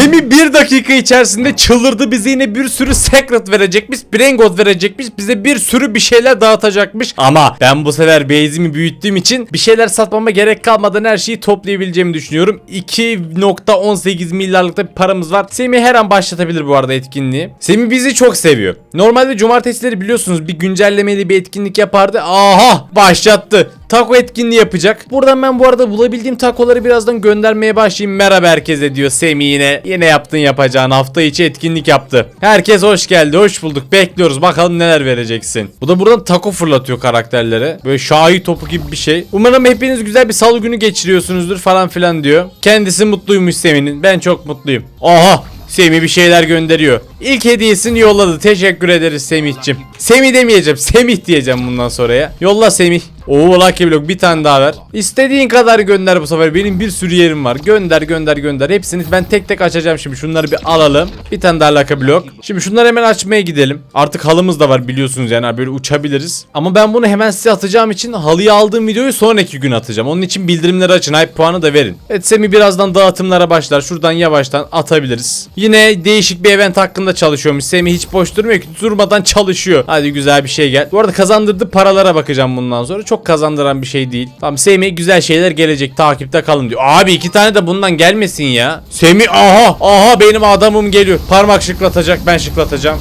Semih bir dakika içerisinde çıldırdı bize yine bir sürü secret verecekmiş. Brain verecekmiş. Bize bir sürü bir şeyler dağıtacakmış. Ama ben bu sefer base'imi büyüttüğüm için bir şeyler satmama gerek kalmadan her şeyi toplayabileceğimi düşünüyorum. 2.18 milyarlıkta bir paramız var. Semih her an başlatabilir bu arada etkinliği. Semih bizi çok seviyor. Normalde cumartesileri biliyorsunuz bir güncellemeli bir etkinlik yapardı. Aha başlattı. Taco etkinliği yapacak. Buradan ben bu arada bulabildiğim takoları birazdan göndermeye başlayayım. Merhaba herkese diyor Semih yine. Yine yaptın yapacağın hafta içi etkinlik yaptı. Herkes hoş geldi. Hoş bulduk. Bekliyoruz. Bakalım neler vereceksin. Bu da buradan taco fırlatıyor karakterlere. Böyle şahi topu gibi bir şey. Umarım hepiniz güzel bir salı günü geçiriyorsunuzdur falan filan diyor. Kendisi mutluymuş Semih'in. Ben çok mutluyum. Aha Semih bir şeyler gönderiyor. İlk hediyesini yolladı. Teşekkür ederiz Semih'cim. Semih demeyeceğim. Semih diyeceğim bundan sonraya. Yolla Semih. Oo Lucky Block bir tane daha ver. İstediğin kadar gönder bu sefer. Benim bir sürü yerim var. Gönder gönder gönder. Hepsini ben tek tek açacağım şimdi. Şunları bir alalım. Bir tane daha Lucky Block. Şimdi şunları hemen açmaya gidelim. Artık halımız da var biliyorsunuz yani böyle uçabiliriz. Ama ben bunu hemen size atacağım için halıyı aldığım videoyu sonraki gün atacağım. Onun için bildirimleri açın. Hype puanı da verin. Evet Semih birazdan dağıtımlara başlar. Şuradan yavaştan atabiliriz. Yine değişik bir event hakkında çalışıyormuş. Semih hiç boş durmuyor ki. Durmadan çalışıyor. Hadi güzel bir şey gel. Bu arada kazandırdığı paralara bakacağım bundan sonra. Çok kazandıran bir şey değil. Tamam Semih güzel şeyler gelecek. Takipte kalın diyor. Abi iki tane de bundan gelmesin ya. Semih aha aha benim adamım geliyor. Parmak şıklatacak ben şıklatacağım.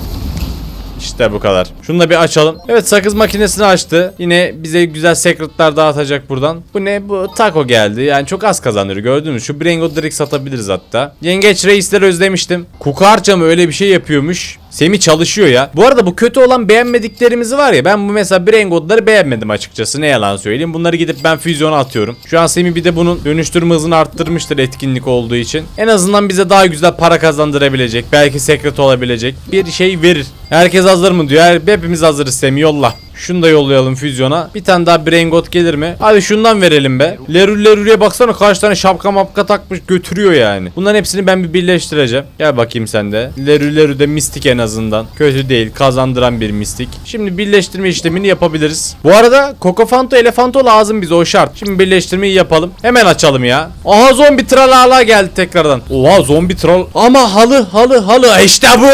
İşte bu kadar. Şunu da bir açalım. Evet sakız makinesini açtı. Yine bize güzel secretlar dağıtacak buradan. Bu ne? Bu taco geldi. Yani çok az kazanıyor gördünüz? Şu Bringo direkt satabiliriz hatta. Yengeç reisleri özlemiştim. Kukarca mı öyle bir şey yapıyormuş. Semi çalışıyor ya. Bu arada bu kötü olan beğenmediklerimizi var ya ben bu mesela Brain God'ları beğenmedim açıkçası ne yalan söyleyeyim. Bunları gidip ben füzyona atıyorum. Şu an Semi bir de bunun dönüştürme hızını arttırmıştır etkinlik olduğu için. En azından bize daha güzel para kazandırabilecek. Belki sekret olabilecek bir şey verir. Herkes hazır mı diyor. Hepimiz hazırız Semi yolla. Şunu da yollayalım füzyona. Bir tane daha Brain God gelir mi? Hadi şundan verelim be. Lerül Lerül'e baksana kaç tane şapka mapka takmış götürüyor yani. Bunların hepsini ben bir birleştireceğim. Gel bakayım sen de. Lerül Lerül de mistik en azından. Kötü değil kazandıran bir mistik. Şimdi birleştirme işlemini yapabiliriz. Bu arada Kokofanto Elefanto lazım bize o şart. Şimdi birleştirmeyi yapalım. Hemen açalım ya. Aha zombi tralala geldi tekrardan. Oha zombi tral. Ama halı halı halı. İşte bu.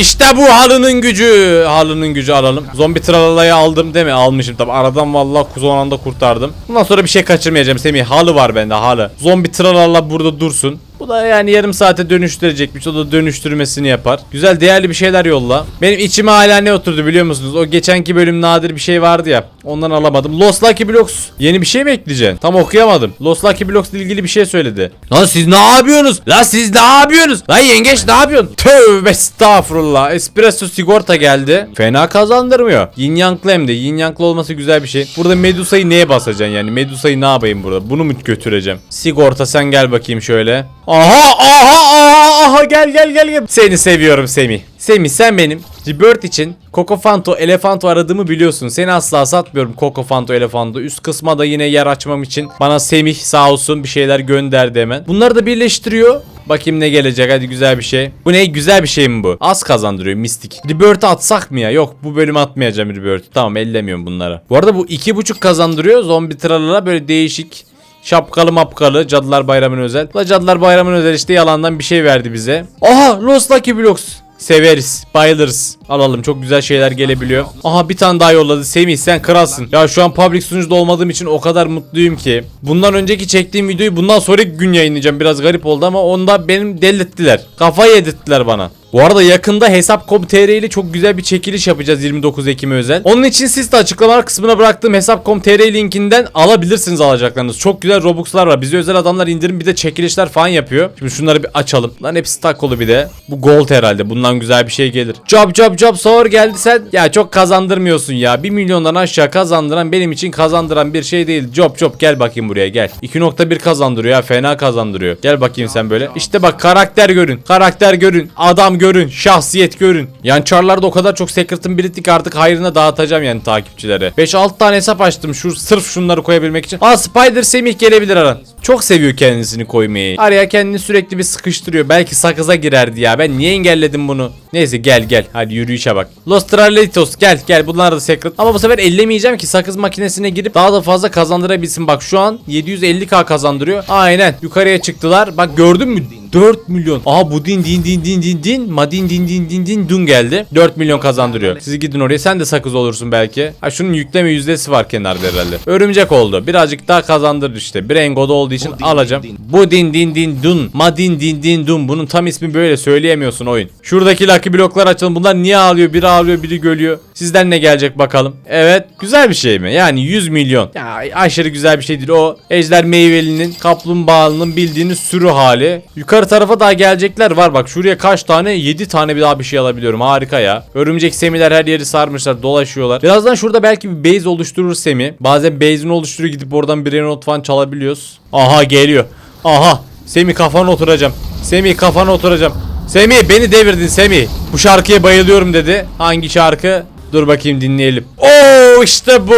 İşte bu halının gücü. Halının gücü alalım. Zombi tralalayı aldım mi? Almışım tabi. Aradan vallahi son anda kurtardım. Bundan sonra bir şey kaçırmayacağım Semih. Halı var bende halı. Zombi tralala burada dursun. Bu da yani yarım saate dönüştürecekmiş. O da dönüştürmesini yapar. Güzel değerli bir şeyler yolla. Benim içime hala ne oturdu biliyor musunuz? O geçenki bölüm nadir bir şey vardı ya. Ondan alamadım. Lost Lucky Blocks. Yeni bir şey mi ekleyeceksin? Tam okuyamadım. Lost Lucky Blocks ilgili bir şey söyledi. Lan siz ne yapıyorsunuz? Lan siz ne yapıyorsunuz? Lan yengeç ne yapıyorsun? Tövbe estağfurullah. Espresso sigorta geldi. Fena kazandırmıyor. Yin Yang'lı hem de. Yin Yang'lı olması güzel bir şey. Burada Medusa'yı neye basacaksın yani? Medusa'yı ne yapayım burada? Bunu mu götüreceğim? Sigorta sen gel bakayım şöyle. Aha aha aha aha gel gel gel gel. Seni seviyorum Semih. Semih sen benim Rebirth için Cocofanto, Elefanto aradığımı biliyorsun. Seni asla satmıyorum Cocofanto, Elefanto. Üst kısma da yine yer açmam için bana Semih sağ olsun bir şeyler gönderdi hemen. Bunları da birleştiriyor. Bakayım ne gelecek hadi güzel bir şey. Bu ne güzel bir şey mi bu? Az kazandırıyor mistik. Rebirth'ı atsak mı ya? Yok bu bölüm atmayacağım Rebirth'ı. Tamam ellemiyorum bunları. Bu arada bu iki buçuk kazandırıyor. Zombi tralala böyle değişik Şapkalı mapkalı Cadılar Bayramı'na özel. La Cadılar Bayramı'na özel işte yalandan bir şey verdi bize. Aha Lost Lucky Blocks. Severiz, bayılırız. Alalım çok güzel şeyler gelebiliyor. Aha bir tane daha yolladı. Semih sen kralsın. Ya şu an public sunucuda olmadığım için o kadar mutluyum ki. Bundan önceki çektiğim videoyu bundan sonraki gün yayınlayacağım. Biraz garip oldu ama onda benim delirttiler. Kafayı yedirttiler bana. Bu arada yakında Hesap.com.tr ile çok güzel bir çekiliş yapacağız 29 Ekim'e özel. Onun için siz de açıklamalar kısmına bıraktığım Hesap.com.tr linkinden alabilirsiniz alacaklarınız. Çok güzel Robux'lar var. Bize özel adamlar indirim bir de çekilişler falan yapıyor. Şimdi şunları bir açalım. Lan hepsi takolu bir de. Bu gold herhalde. Bundan güzel bir şey gelir. Job job job sahur geldi sen. Ya çok kazandırmıyorsun ya. 1 milyondan aşağı kazandıran benim için kazandıran bir şey değil. Job job gel bakayım buraya gel. 2.1 kazandırıyor ya. Fena kazandırıyor. Gel bakayım sen böyle. İşte bak karakter görün. Karakter görün. Adam görün. Şahsiyet görün. Yani çarlarda o kadar çok secret'ın biriktik artık hayrına dağıtacağım yani takipçilere. 5-6 tane hesap açtım şu sırf şunları koyabilmek için. Aa Spider Semih gelebilir aran. Çok seviyor kendisini koymayı. Araya kendini sürekli bir sıkıştırıyor. Belki sakıza girerdi ya. Ben niye engelledim bunu? Neyse gel gel. Hadi yürüyüşe bak. Los Tralitos gel gel. Bunlar da secret. Ama bu sefer ellemeyeceğim ki sakız makinesine girip daha da fazla kazandırabilsin. Bak şu an 750k kazandırıyor. Aynen. Yukarıya çıktılar. Bak gördün mü? 4 milyon. Aha bu din din din din din din. Madin din din din din dun geldi. 4 milyon kazandırıyor. Siz gidin oraya. Sen de sakız olursun belki. Ha şunun yükleme yüzdesi var kenarda herhalde. Örümcek oldu. Birazcık daha kazandırır işte. Brain God olduğu için alacağım. Bu din din din dun. Madin din din dun. Bunun tam ismi böyle söyleyemiyorsun oyun. Şuradaki lucky bloklar açalım. Bunlar niye ağlıyor? Biri ağlıyor, biri gölüyor. Sizden ne gelecek bakalım. Evet, güzel bir şey mi? Yani 100 milyon. Ya aşırı güzel bir şey değil. O ejder meyvelinin, kaplumbağanın bildiğiniz sürü hali. Yukarı tarafa daha gelecekler var. Bak şuraya kaç tane? 7 tane bir daha bir şey alabiliyorum. Harika ya. Örümcek semiler her yeri sarmışlar, dolaşıyorlar. Birazdan şurada belki bir base oluşturur semi. Bazen base'ini oluşturuyor gidip oradan bir not falan çalabiliyoruz. Aha geliyor. Aha. Semi kafana oturacağım. Semi kafana oturacağım. Semih beni devirdin Semih. Bu şarkıya bayılıyorum dedi. Hangi şarkı? Dur bakayım dinleyelim. Oo işte bu.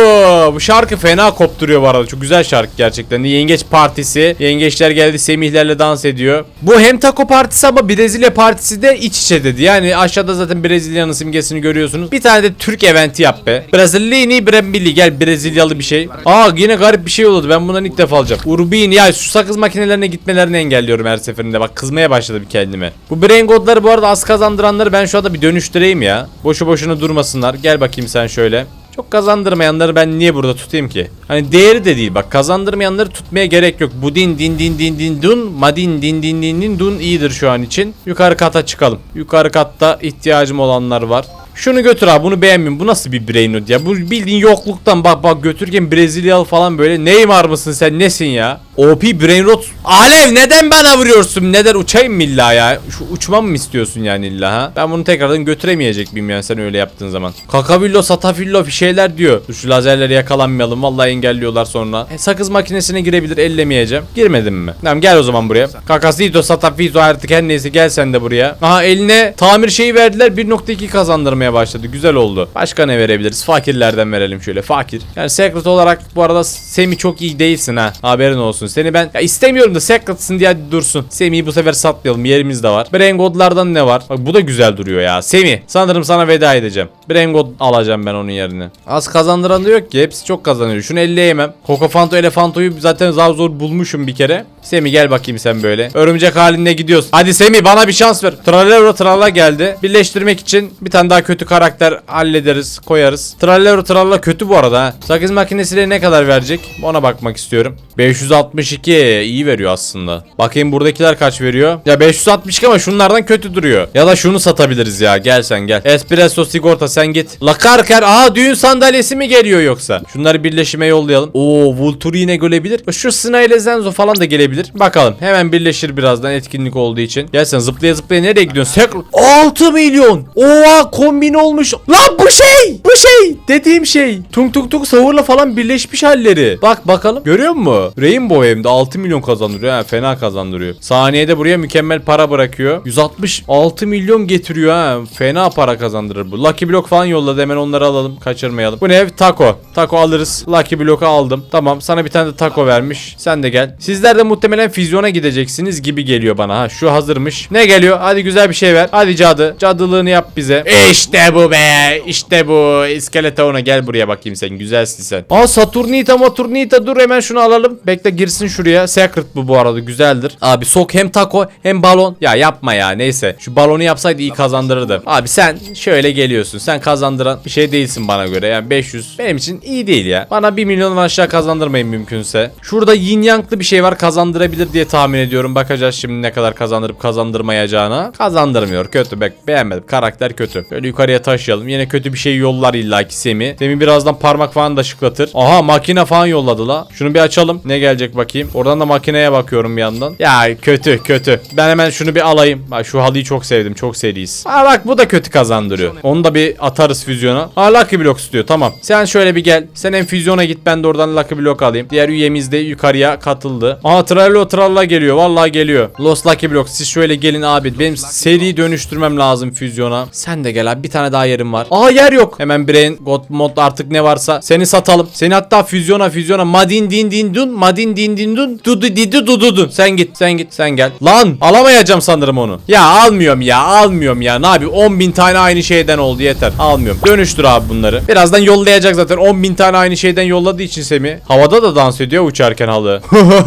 Bu şarkı fena kopturuyor bu arada. Çok güzel şarkı gerçekten. Yengeç partisi. Yengeçler geldi Semihlerle dans ediyor. Bu hem taco partisi ama Brezilya partisi de iç içe dedi. Yani aşağıda zaten Brezilya'nın simgesini görüyorsunuz. Bir tane de Türk eventi yap be. Brezilini Brembili gel Brezilyalı bir şey. Aa yine garip bir şey oldu. Ben bundan ilk defa alacağım. Urbin ya şu sakız makinelerine gitmelerini engelliyorum her seferinde. Bak kızmaya başladım kendime. Bu Brain bu arada az kazandıranları ben şu anda bir dönüştüreyim ya. Boşu boşuna durmasınlar. Gel bakayım sen şöyle. Çok kazandırmayanları ben niye burada tutayım ki? Hani değeri de değil bak kazandırmayanları tutmaya gerek yok. Bu din din din din dun madin din din din din dun iyidir şu an için. Yukarı kata çıkalım. Yukarı katta ihtiyacım olanlar var. Şunu götür abi bunu beğenmiyorum. Bu nasıl bir brain ya? Bu bildiğin yokluktan bak bak götürürken Brezilyalı falan böyle. Neymar mısın sen nesin ya? OP brain rot. Alev neden bana vuruyorsun? Neden uçayım mı illa ya? Şu uçmamı mı istiyorsun yani illa ha? Ben bunu tekrardan götüremeyecek miyim yani sen öyle yaptığın zaman? Kakavillo satavillo bir şeyler diyor. Dur şu lazerleri yakalanmayalım. Vallahi engelliyorlar sonra. E, sakız makinesine girebilir ellemeyeceğim. Girmedim mi? Tamam gel o zaman buraya. Kakasito satafito artık her neyse gel sen de buraya. Aha eline tamir şeyi verdiler 1.2 kazandırmaya başladı. Güzel oldu. Başka ne verebiliriz? Fakirlerden verelim şöyle. Fakir. Yani secret olarak bu arada Semi çok iyi değilsin ha. Haberin olsun. Seni ben ya istemiyorum da secret'sın diye hadi dursun. Semi'yi bu sefer satmayalım. Yerimiz de var. Brain God'lardan ne var? Bak bu da güzel duruyor ya. Semi sanırım sana veda edeceğim. Brain God alacağım ben onun yerine. Az kazandıran da yok ki. Hepsi çok kazanıyor. Şunu elleyemem. Cocofanto Elefanto'yu zaten zar zor bulmuşum bir kere. Semi gel bakayım sen böyle. Örümcek halinde gidiyoruz. Hadi Semi bana bir şans ver. Trallero Tralla geldi. Birleştirmek için bir tane daha kötü karakter hallederiz, koyarız. Trallero Tralla kötü bu arada. Sakız makinesiyle ne kadar verecek? Ona bakmak istiyorum. 562 iyi veriyor aslında. Bakayım buradakiler kaç veriyor? Ya 562 ama şunlardan kötü duruyor. Ya da şunu satabiliriz ya. Gel sen gel. Espresso sigorta sen git. Lakarker. Aa düğün sandalyesi mi geliyor yoksa? Şunları birleşime yollayalım. Oo Vulture yine gelebilir. Şu Sina Zenzo falan da gelebilir. Bakalım. Hemen birleşir birazdan etkinlik olduğu için. Gel sen zıplaya zıplaya nereye gidiyorsun? Sek 6 milyon. Oha kombin olmuş. Lan bu şey. Bu şey. Dediğim şey. Tung tung tung sahurla falan birleşmiş halleri. Bak bakalım. Görüyor musun? Rainbow hem de 6 milyon kazandırıyor. Ha, fena kazandırıyor. Saniyede buraya mükemmel para bırakıyor. 166 milyon getiriyor ha. Fena para kazandırır bu. Lucky Block falan yolladı. Hemen onları alalım. Kaçırmayalım. Bu ne? Taco. Taco alırız. Lucky Block'u aldım. Tamam. Sana bir tane de taco vermiş. Sen de gel. Sizler de muhtemelen füzyona gideceksiniz gibi geliyor bana ha. Şu hazırmış. Ne geliyor? Hadi güzel bir şey ver. Hadi cadı. Cadılığını yap bize. İşte bu be. İşte bu. İskeletoğuna gel buraya bakayım sen. Güzelsin sen. Aa Saturnita Maturnita dur hemen şunu alalım. Bekle girsin şuraya. Secret bu bu arada güzeldir. Abi sok hem taco hem balon. Ya yapma ya neyse. Şu balonu yapsaydı iyi kazandırırdı. Abi sen şöyle geliyorsun. Sen kazandıran bir şey değilsin bana göre. Yani 500 benim için iyi değil ya. Bana 1 milyon aşağı kazandırmayın mümkünse. Şurada yin yanglı bir şey var kazandırabilir diye tahmin ediyorum. Bakacağız şimdi ne kadar kazandırıp kazandırmayacağına. Kazandırmıyor. Kötü bek beğenmedim. Karakter kötü. Böyle yukarıya taşıyalım. Yine kötü bir şey yollar illaki Semi. Semi birazdan parmak falan da şıklatır. Aha makine falan yolladı la. Şunu bir açalım. Ne gelecek bakayım. Oradan da makineye bakıyorum bir yandan. Ya kötü kötü. Ben hemen şunu bir alayım. Bak şu halıyı çok sevdim. Çok seriyiz. Aa bak bu da kötü kazandırıyor. Onu da bir atarız füzyona. Aa Lucky Block istiyor. Tamam. Sen şöyle bir gel. Sen hem füzyona git ben de oradan Lucky Block alayım. Diğer üyemiz de yukarıya katıldı. Aa Trallo Tralla geliyor. Vallahi geliyor. Lost Lucky Block siz şöyle gelin abi. Benim seri dönüştürmem lazım füzyona. Sen de gel abi. Bir tane daha yerim var. Aa yer yok. Hemen Brain God mod artık ne varsa seni satalım. Seni hatta füzyona füzyona madin din din dun Madin din din dun. Dudu didi dududun. Sen git sen git sen gel. Lan alamayacağım sanırım onu. Ya almıyorum ya almıyorum ya. Ne yapayım 10 bin tane aynı şeyden oldu yeter. Almıyorum. Dönüştür abi bunları. Birazdan yollayacak zaten 10 bin tane aynı şeyden yolladığı için Semi. Havada da dans ediyor uçarken halı.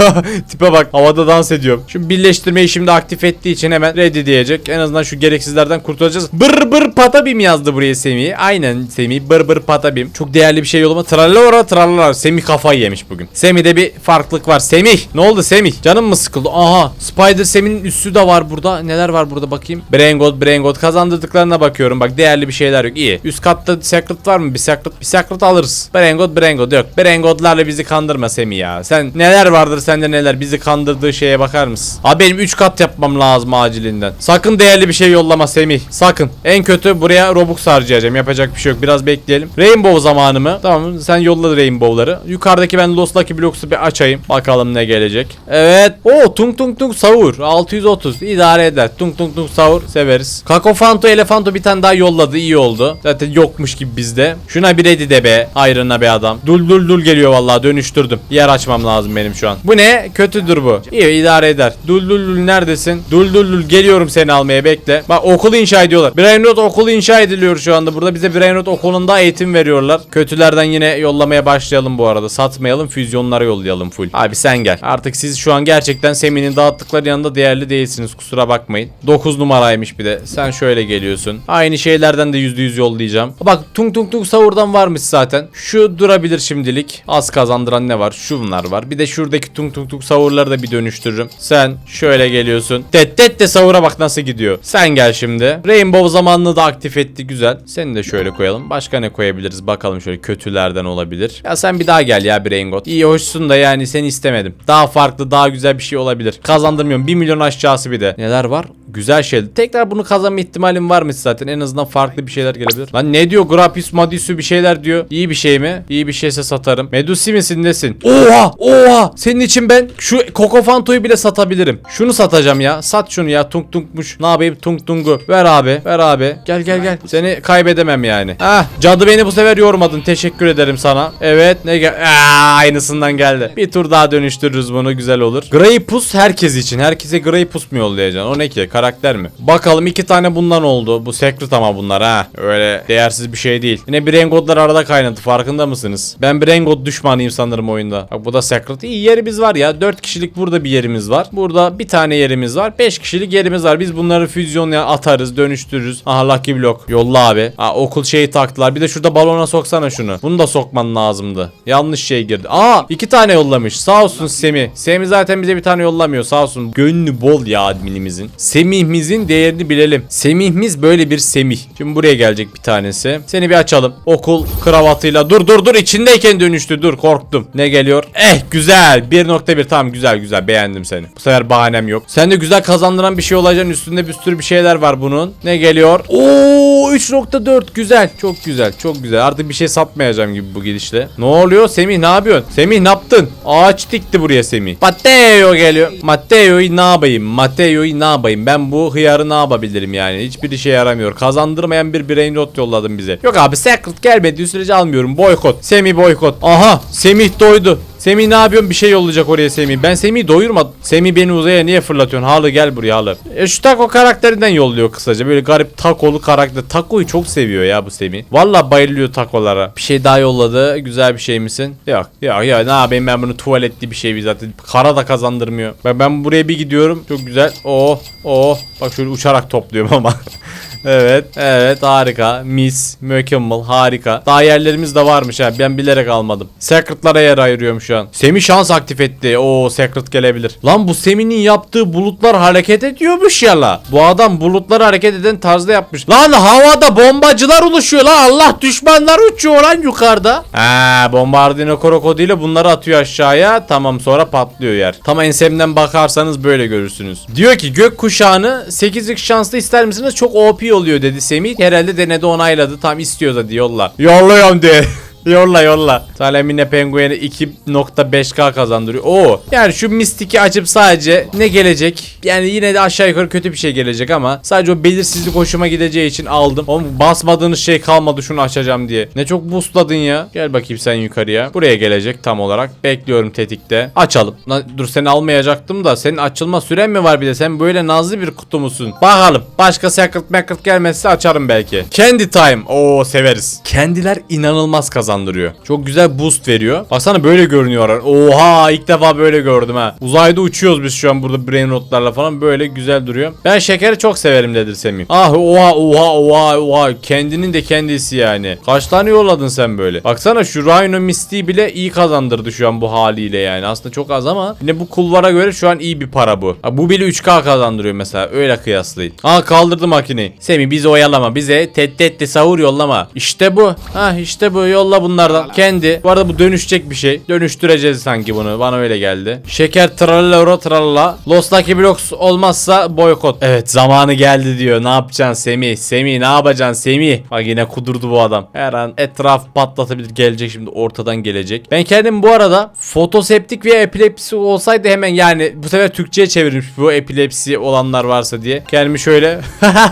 Tipe bak havada dans ediyorum. Şu birleştirmeyi şimdi aktif ettiği için hemen ready diyecek. En azından şu gereksizlerden kurtulacağız. Bır bır patabim yazdı buraya Semih. Aynen Semih bır bır patabim. Çok değerli bir şey yollama. Trallora trallora. Semih kafayı yemiş bugün. Semih'de bir farklılık var. Semih ne oldu Semih? Canım mı sıkıldı? Aha Spider Semih'in üssü de var burada. Neler var burada bakayım. Brain God Brain God kazandırdıklarına bakıyorum. Bak değerli bir şeyler yok. İyi. Üst katta secret var mı? Bir secret. Bir secret alırız. Brain God Brain God yok. Brain God'larla bizi kandırma Semih ya. Sen neler vardır sende neler. Bizi kandırdığı şeye bakar mısın? Abi benim 3 kat yapmam lazım acilinden. Sakın değerli bir şey yollama Semih. Sakın. En kötü buraya Robux harcayacağım. Yapacak bir şey yok. Biraz bekleyelim. Rainbow zamanı mı? Tamam sen yolla Rainbow'ları. Yukarıdaki ben Lost Lucky Blocks'u bir açayım. Bakalım ne gelecek. Evet. Oo tung tung tung savur. 630. İdare eder. Tung tung tung savur. Severiz. Kakofanto Elefanto bir tane daha yolladı. İyi oldu. Zaten yokmuş gibi bizde. Şuna bir ready de be. Hayrına be adam. Dul dul dul geliyor vallahi dönüştürdüm. Yer açmam lazım benim şu an. Bu ne? Kötüdür bu. İyi idare eder. Dul dul dul neredesin? Dul dul dul geliyorum seni almaya bekle. Bak okul inşa ediyorlar. Brainrot okulu inşa ediliyor şu anda. Burada bize Brainrot okulunda eğitim veriyorlar. Kötülerden yine yollamaya başlayalım bu arada. Satmayalım füzyonlara yollayalım full. Abi sen gel. Artık siz şu an gerçekten Semih'in dağıttıkları yanında değerli değilsiniz. Kusura bakmayın. 9 numaraymış bir de. Sen şöyle geliyorsun. Aynı şeylerden de %100 yollayacağım. Bak tung tung tung savurdan varmış zaten. Şu durabilir şimdilik. Az kazandıran ne var? Şunlar var. Bir de şuradaki tung tung tung savurları da bir dönüştürürüm. Sen şöyle geliyorsun. Det det de savura bak nasıl gidiyor. Sen gel şimdi. Rainbow zamanını da aktif etti. Güzel. Seni de şöyle koyalım. Başka ne koyabiliriz? Bakalım şöyle kötülerden olabilir. Ya sen bir daha gel ya Brain God. İyi hoşsun da yani seni istemedim. Daha farklı daha güzel bir şey olabilir. Kazandırmıyorum. 1 milyon aşağısı bir de. Neler var? Güzel şey. Tekrar bunu kazanma ihtimalim var mı zaten? En azından farklı bir şeyler gelebilir. Lan ne diyor? Grapis Madisü bir şeyler diyor. İyi bir şey mi? İyi bir şeyse satarım. Medusi misin nesin? Oha! Oha! Senin için ben şu Kokofanto'yu bile satabilirim. Şunu satacağım ya. Sat şunu ya. Tung tungmuş. Ne yapayım? Tung tungu. Ver abi. Ver abi. Gel gel gel. Seni kaybedemem yani. Ah cadı beni bu sefer yormadın. Teşekkür ederim sana. Evet ne gel. Aa, aynısından geldi. Bir tur daha dönüştürürüz bunu. Güzel olur. Greypus herkes için. Herkese Greypus mu yollayacaksın? O ne ki? Karakter mi? Bakalım iki tane bundan oldu. Bu secret ama bunlar ha. Öyle değersiz bir şey değil. Yine Brain God'lar arada kaynadı. Farkında mısınız? Ben Brain God düşmanıyım sanırım oyunda. Bak bu da secret. İyi yerimiz var ya. 4 kişilik burada bir yerimiz var. Burada bir tane yerimiz var. 5 kişilik yerimiz var. Biz bunları füzyonla atarız, dönüştürürüz. Aha Lucky Block. Yolla abi. Aa okul şeyi taktılar. Bir de şurada balona soksana şunu. Bunu da sokman lazımdı. Yanlış şey girdi. Aa iki tane yollamış. Sağ olsun Semi. Semi zaten bize bir tane yollamıyor. Sağ olsun. Gönlü bol ya adminimizin. Semih'imizin değerini bilelim. Semih'imiz böyle bir Semih. Şimdi buraya gelecek bir tanesi. Seni bir açalım. Okul kravatıyla. Dur dur dur. içindeyken dönüştü. Dur korktum. Ne geliyor? Eh güzel. 1.1 tamam güzel güzel. Beğendim seni. Bu sefer bahanem yok. Sen de güzel kazandıran bir şey olacaksın. Üstünde bir sürü bir şeyler var bunun. Ne geliyor? Oo 3.4 güzel. Çok güzel. Çok güzel. Artık bir şey satmayacağım gibi bu gidişle. Ne oluyor? Semih ne yapıyorsun? Semih ne yaptın? Ağaç dikti buraya Semih. Matteo geliyor. Matteo'yu ne yapayım? Matteo'yu ne yapayım? Ben bu hıyarı ne yapabilirim yani? Hiçbir işe yaramıyor. Kazandırmayan bir brain rot yolladın bize. Yok abi secret gelmediği sürece almıyorum. Boykot. Semih boykot. Aha Semih doydu. Semih ne yapıyorsun? Bir şey yollayacak oraya Semih. Ben Semih'i doyurmadım. Semih beni uzaya niye fırlatıyorsun? Halı gel buraya halı. E, şu Taco karakterinden yolluyor kısaca. Böyle garip takolu karakter. Taco'yu çok seviyor ya bu Semih. Valla bayılıyor takolara. Bir şey daha yolladı. Güzel bir şey misin? Yok. Yok ya ne yapayım ben bunu tuvaletli bir şey zaten. Kara da kazandırmıyor. Ben, ben buraya bir gidiyorum. Çok güzel. Oh. Oh. Bak şöyle uçarak topluyorum ama. Evet, evet harika. Mis, mükemmel, harika. Daha yerlerimiz de varmış ha. Ben bilerek almadım. Secret'lara yer ayırıyorum şu an. Semi şans aktif etti. Oo, secret gelebilir. Lan bu Semi'nin yaptığı bulutlar hareket ediyormuş ya la. Bu adam bulutları hareket eden tarzda yapmış. Lan havada bombacılar oluşuyor lan. Allah düşmanlar uçuyor lan yukarıda. Ha, bombardino krokodili bunları atıyor aşağıya. Tamam sonra patlıyor yer. Tam ensemden bakarsanız böyle görürsünüz. Diyor ki gök kuşağını 8'lik şanslı ister misiniz? Çok OP oluyor dedi Semih. Herhalde denedi onayladı. Tam istiyorsa diye yolla. Yolluyorum de. Yolla yolla. Salemine pengueni 2.5k kazandırıyor. Oo. Yani şu mistiki açıp sadece ne gelecek? Yani yine de aşağı yukarı kötü bir şey gelecek ama sadece o belirsizlik hoşuma gideceği için aldım. Oğlum basmadığınız şey kalmadı şunu açacağım diye. Ne çok boostladın ya. Gel bakayım sen yukarıya. Buraya gelecek tam olarak. Bekliyorum tetikte. Açalım. Lan dur seni almayacaktım da senin açılma süren mi var bir de? Sen böyle nazlı bir kutu musun? Bakalım. Başka secret macret gelmezse açarım belki. Candy time. Oo severiz. Kendiler inanılmaz kazandırıyor. Çok güzel boost veriyor. Baksana böyle görünüyor. Oha ilk defa böyle gördüm ha. Uzayda uçuyoruz biz şu an burada brain rotlarla falan böyle güzel duruyor. Ben şekeri çok severim dedir Semih. Ah oha oha oha oha. Kendinin de kendisi yani. Kaç tane yolladın sen böyle? Baksana şu Rhino Misty bile iyi kazandırdı şu an bu haliyle yani. Aslında çok az ama yine bu kulvara göre şu an iyi bir para bu. Ha, bu bile 3K kazandırıyor mesela. Öyle kıyaslayın. Aa kaldırdı makineyi. Semih bizi oyalama. Bize tettetti sahur yollama. İşte bu. Ha işte bu. Yolla bunlardan. Kendi. Bu arada bu dönüşecek bir şey. Dönüştüreceğiz sanki bunu. Bana öyle geldi. Şeker tralala tralala. Lost Lucky Blocks olmazsa boykot. Evet zamanı geldi diyor. Ne yapacaksın Semih? Semih ne yapacaksın Semih? Bak yine kudurdu bu adam. Her an etraf patlatabilir. Gelecek şimdi ortadan gelecek. Ben kendim bu arada fotoseptik veya epilepsi olsaydı hemen yani bu sefer Türkçe'ye çevirmiş bu epilepsi olanlar varsa diye. Kendimi şöyle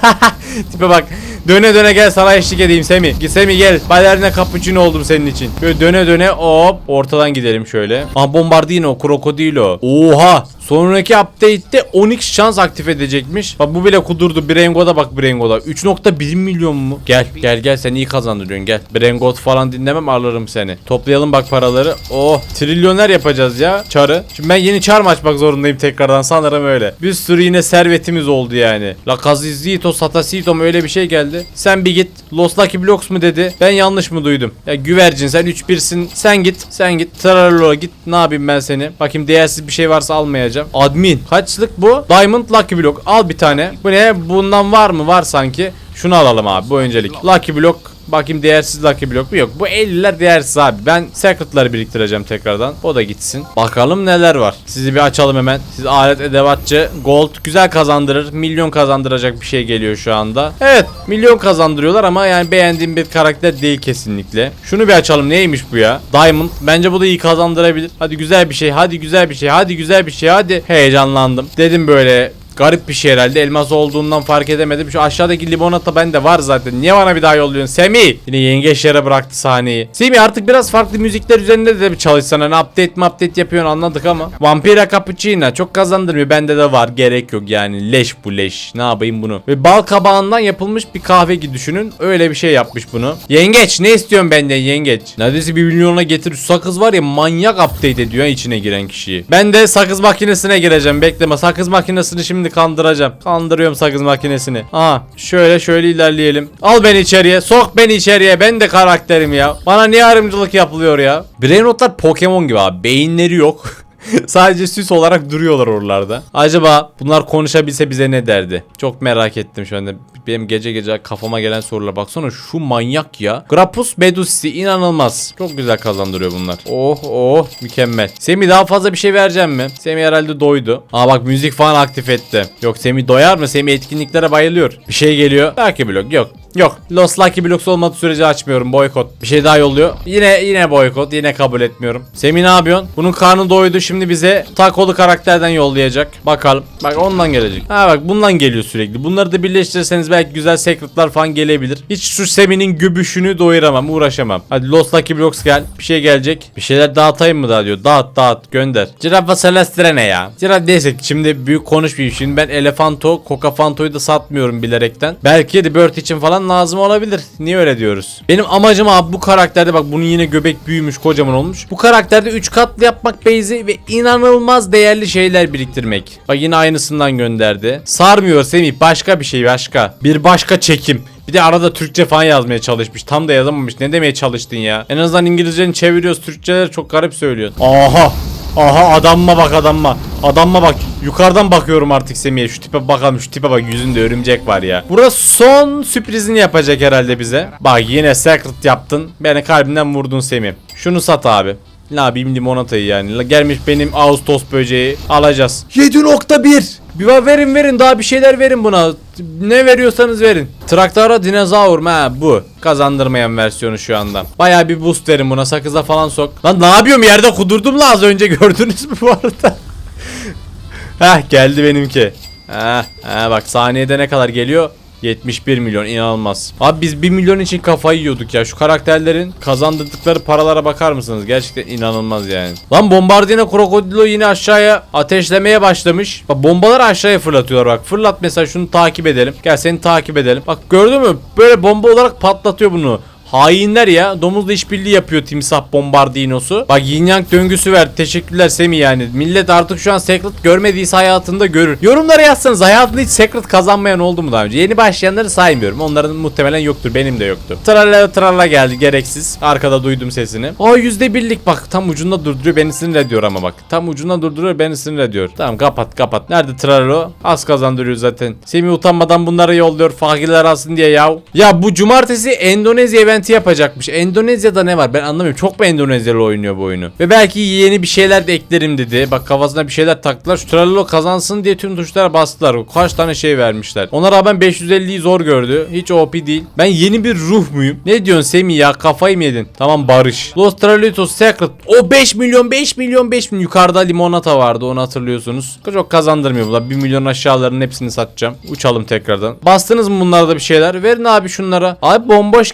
tipe bak. Döne döne gel sana eşlik edeyim Semi. Git Semi gel. Balerina cappuccino oldum senin için. Böyle döne döne hop ortadan gidelim şöyle. Ah bombardino, krokodilo. Oha. Sonraki update'te 12 şans aktif edecekmiş. Bak bu bile kudurdu. Brengo'da bak Brengo'da. 3.1 milyon mu? Gel gel gel sen iyi kazandırıyorsun gel. Brengot falan dinlemem alırım seni. Toplayalım bak paraları. Oh trilyoner yapacağız ya çarı. Şimdi ben yeni çar mı açmak zorundayım tekrardan sanırım öyle. Bir sürü yine servetimiz oldu yani. La Cazizito Satasito mu öyle bir şey geldi. Sen bir git. Los Lucky Blocks mu dedi. Ben yanlış mı duydum? Ya güvercin sen 3-1'sin. Sen git. Sen git. Trarolo git. Ne yapayım ben seni? Bakayım değersiz bir şey varsa almayacağım. Admin. Kaçlık bu? Diamond Lucky Block. Al bir tane. Bu ne? Bundan var mı? Var sanki. Şunu alalım abi bu öncelik. Lucky Block Bakayım değersiz Lucky Block mu? Yok. Bu 50'ler değersiz abi. Ben Secret'ları biriktireceğim tekrardan. O da gitsin. Bakalım neler var. Sizi bir açalım hemen. Siz alet edevatçı. Gold güzel kazandırır. Milyon kazandıracak bir şey geliyor şu anda. Evet. Milyon kazandırıyorlar ama yani beğendiğim bir karakter değil kesinlikle. Şunu bir açalım. Neymiş bu ya? Diamond. Bence bu da iyi kazandırabilir. Hadi güzel bir şey. Hadi güzel bir şey. Hadi güzel bir şey. Hadi. Heyecanlandım. Dedim böyle Garip bir şey herhalde. Elmas olduğundan fark edemedim. Şu aşağıdaki limonata bende var zaten. Niye bana bir daha yolluyorsun? Semih! Yine yengeç yere bıraktı sahneyi. Semih artık biraz farklı müzikler üzerinde de bir çalışsan. Hani update mi update yapıyorsun anladık ama. Vampira Cappuccino çok kazandırmıyor. Bende de var. Gerek yok yani. Leş bu leş. Ne yapayım bunu? Ve bal kabağından yapılmış bir kahve gibi düşünün. Öyle bir şey yapmış bunu. Yengeç ne istiyorsun benden yengeç? Neredeyse bir milyona getir. Şu sakız var ya manyak update ediyor içine giren kişiyi. Ben de sakız makinesine gireceğim. Bekleme. Sakız makinesini şimdi Şimdi kandıracağım. Kandırıyorum sakız makinesini. Aha şöyle şöyle ilerleyelim. Al beni içeriye. Sok beni içeriye. Ben de karakterim ya. Bana niye ayrımcılık yapılıyor ya? Brainrotlar Pokemon gibi abi. Beyinleri yok. Sadece süs olarak duruyorlar oralarda. Acaba bunlar konuşabilse bize ne derdi? Çok merak ettim şu anda. Benim gece gece kafama gelen sorulara baksana şu manyak ya. Grapus Medusi inanılmaz. Çok güzel kazandırıyor bunlar. Oh oh mükemmel. Semi daha fazla bir şey vereceğim mi? Semi herhalde doydu. Aa bak müzik falan aktif etti. Yok Semi doyar mı? Semi etkinliklere bayılıyor. Bir şey geliyor. Lucky Block yok. Yok. Lost Lucky Blocks olmadığı sürece açmıyorum. Boykot. Bir şey daha yolluyor. Yine yine boykot. Yine kabul etmiyorum. Semi ne yapıyorsun? Bunun karnı doydu. Şimdi bize takolu karakterden yollayacak. Bakalım. Bak ondan gelecek. Ha bak bundan geliyor sürekli. Bunları da birleştirirseniz belki güzel secretlar falan gelebilir. Hiç şu Semi'nin göbüşünü doyuramam. Uğraşamam. Hadi Lost Lucky Blocks gel. Bir şey gelecek. Bir şeyler dağıtayım mı daha diyor. Dağıt dağıt gönder. Giraffa Celestre ne ya? Giraffa neyse şimdi büyük konuşmayayım. Şimdi ben Elefanto, Cocafanto'yu da satmıyorum bilerekten. Belki de Bird için falan lazım olabilir. Niye öyle diyoruz? Benim amacım abi bu karakterde bak bunun yine göbek büyümüş kocaman olmuş. Bu karakterde 3 katlı yapmak base'i ve inanılmaz değerli şeyler biriktirmek. Bak yine aynısından gönderdi. Sarmıyor Semih başka bir şey başka. Bir başka çekim. Bir de arada Türkçe falan yazmaya çalışmış. Tam da yazamamış. Ne demeye çalıştın ya? En azından İngilizceni çeviriyoruz. Türkçeler çok garip söylüyorsun. Aha. Aha adamma bak adamma. Adamma bak. Yukarıdan bakıyorum artık Semih'e. Şu tipe bakalım. Şu tipe bak. Yüzünde örümcek var ya. Burası son sürprizini yapacak herhalde bize. Bak yine secret yaptın. Beni kalbimden vurdun Semih. Şunu sat abi. Ne yapayım limonatayı yani. Gelmiş benim Ağustos böceği. Alacağız. 7.1 bir verin verin daha bir şeyler verin buna. Ne veriyorsanız verin. Traktara dinozor? Ha bu. Kazandırmayan versiyonu şu anda. Baya bir boost verin buna sakıza falan sok. Lan ne yapıyorum yerde kudurdum la az önce gördünüz mü bu arada? Heh geldi benimki. Heh, heh, bak saniyede ne kadar geliyor? 71 milyon inanılmaz. Abi biz 1 milyon için kafayı yiyorduk ya. Şu karakterlerin kazandırdıkları paralara bakar mısınız? Gerçekten inanılmaz yani. Lan bombardino krokodilo yine aşağıya ateşlemeye başlamış. Bak bombaları aşağıya fırlatıyorlar bak. Fırlat mesela şunu takip edelim. Gel seni takip edelim. Bak gördün mü? Böyle bomba olarak patlatıyor bunu. Hainler ya. Domuzla işbirliği yapıyor timsah bombardinosu. Bak yin yang döngüsü ver. Teşekkürler Semi yani. Millet artık şu an Secret görmediyse hayatında görür. Yorumlara yazsanız hayatında hiç Secret kazanmayan oldu mu daha önce? Yeni başlayanları saymıyorum. Onların muhtemelen yoktur. Benim de yoktu. Tralla tralla geldi gereksiz. Arkada duydum sesini. O yüzde birlik bak tam ucunda durduruyor beni sinir ediyor ama bak. Tam ucunda durduruyor beni sinir ediyor. Tamam kapat kapat. Nerede Trallo? Az kazandırıyor zaten. Semi utanmadan bunları yolluyor. Fakirler alsın diye yav. Ya bu cumartesi Endonezya eventi yapacakmış. Endonezya'da ne var ben anlamıyorum. Çok mu Endonezyalı oynuyor bu oyunu? Ve belki yeni bir şeyler de eklerim dedi. Bak kafasına bir şeyler taktılar. Şu Trallo kazansın diye tüm tuşlara bastılar. Kaç tane şey vermişler. Ona rağmen 550'yi zor gördü. Hiç OP değil. Ben yeni bir ruh muyum? Ne diyorsun Semi ya? Kafayı mı yedin? Tamam Barış. Los Tralitos Secret. O 5 milyon 5 milyon 5 milyon. Yukarıda limonata vardı onu hatırlıyorsunuz. Çok kazandırmıyor bunlar. 1 milyon aşağıların hepsini satacağım. Uçalım tekrardan. Bastınız mı bunlarda bir şeyler? Verin abi şunlara. Abi bomboş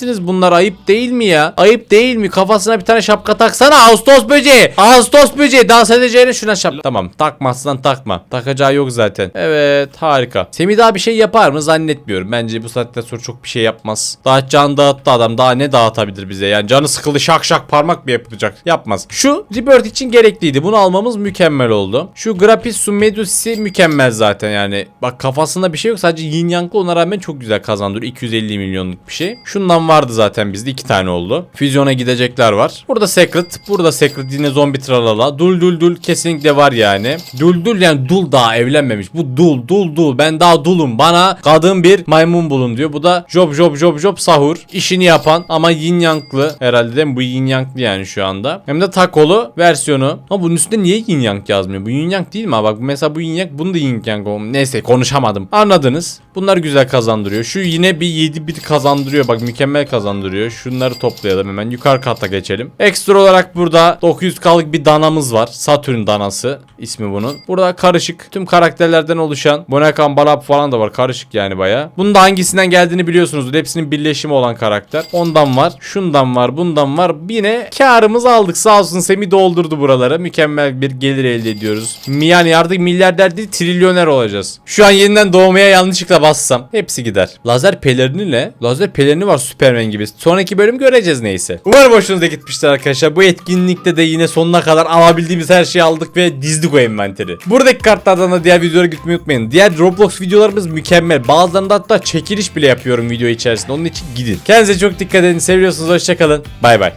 geçirmişsiniz bunlar. Ayıp değil mi ya? Ayıp değil mi? Kafasına bir tane şapka taksana. Ağustos böceği. Ağustos böceği. Dans edeceğine şuna şap. Tamam takmazsan takma. Takacağı yok zaten. Evet harika. Semih daha bir şey yapar mı? Zannetmiyorum. Bence bu saatten sonra çok bir şey yapmaz. Daha can dağıttı adam. Daha ne dağıtabilir bize? Yani canı sıkıldı şak şak parmak mı yapacak? Yapmaz. Şu Rebirth için gerekliydi. Bunu almamız mükemmel oldu. Şu Grapisum Medusi mükemmel zaten yani. Bak kafasında bir şey yok. Sadece Yin Yang'lı ona rağmen çok güzel kazandırıyor. 250 milyonluk bir şey. Şundan vardı zaten bizde. iki tane oldu. Füzyona gidecekler var. Burada Secret. Burada Secret yine zombi tralala. Dul dul dul kesinlikle var yani. Dul dul yani dul daha evlenmemiş. Bu dul dul dul. Ben daha dulum. Bana kadın bir maymun bulun diyor. Bu da job job job job sahur. İşini yapan ama yin yanglı herhalde değil? Bu yin yanglı yani şu anda. Hem de takolu versiyonu. Ama bunun üstünde niye yin yang yazmıyor? Bu yin yang değil mi? Bak mesela bu yin yang bunu da yin olm- Neyse konuşamadım. Anladınız. Bunlar güzel kazandırıyor. Şu yine bir 7 bit kazandırıyor. Bak mükemmel kazandırıyor. Şunları toplayalım hemen. Yukarı kata geçelim. Ekstra olarak burada 900k'lık bir danamız var. Satürn danası ismi bunun. Burada karışık tüm karakterlerden oluşan Bonekan Balap falan da var. Karışık yani baya. Bunun da hangisinden geldiğini biliyorsunuzdur. Hepsinin birleşimi olan karakter. Ondan var. Şundan var. Bundan var. Yine karımızı aldık. Sağ olsun Semi doldurdu buraları. Mükemmel bir gelir elde ediyoruz. Yani artık milyarder değil trilyoner olacağız. Şu an yeniden doğmaya yanlışlıkla bassam hepsi gider. Lazer peleriniyle lazer pelerini var Superman gibi. Sonraki bölüm göreceğiz neyse. Umarım hoşunuza gitmiştir arkadaşlar. Bu etkinlikte de yine sonuna kadar alabildiğimiz her şeyi aldık ve dizdik o envanteri. Buradaki kartlardan da diğer videolara gitmeyi unutmayın. Diğer Roblox videolarımız mükemmel. Bazılarında hatta çekiliş bile yapıyorum video içerisinde. Onun için gidin. Kendinize çok dikkat edin. Seviyorsunuz. Hoşçakalın. Bay bay.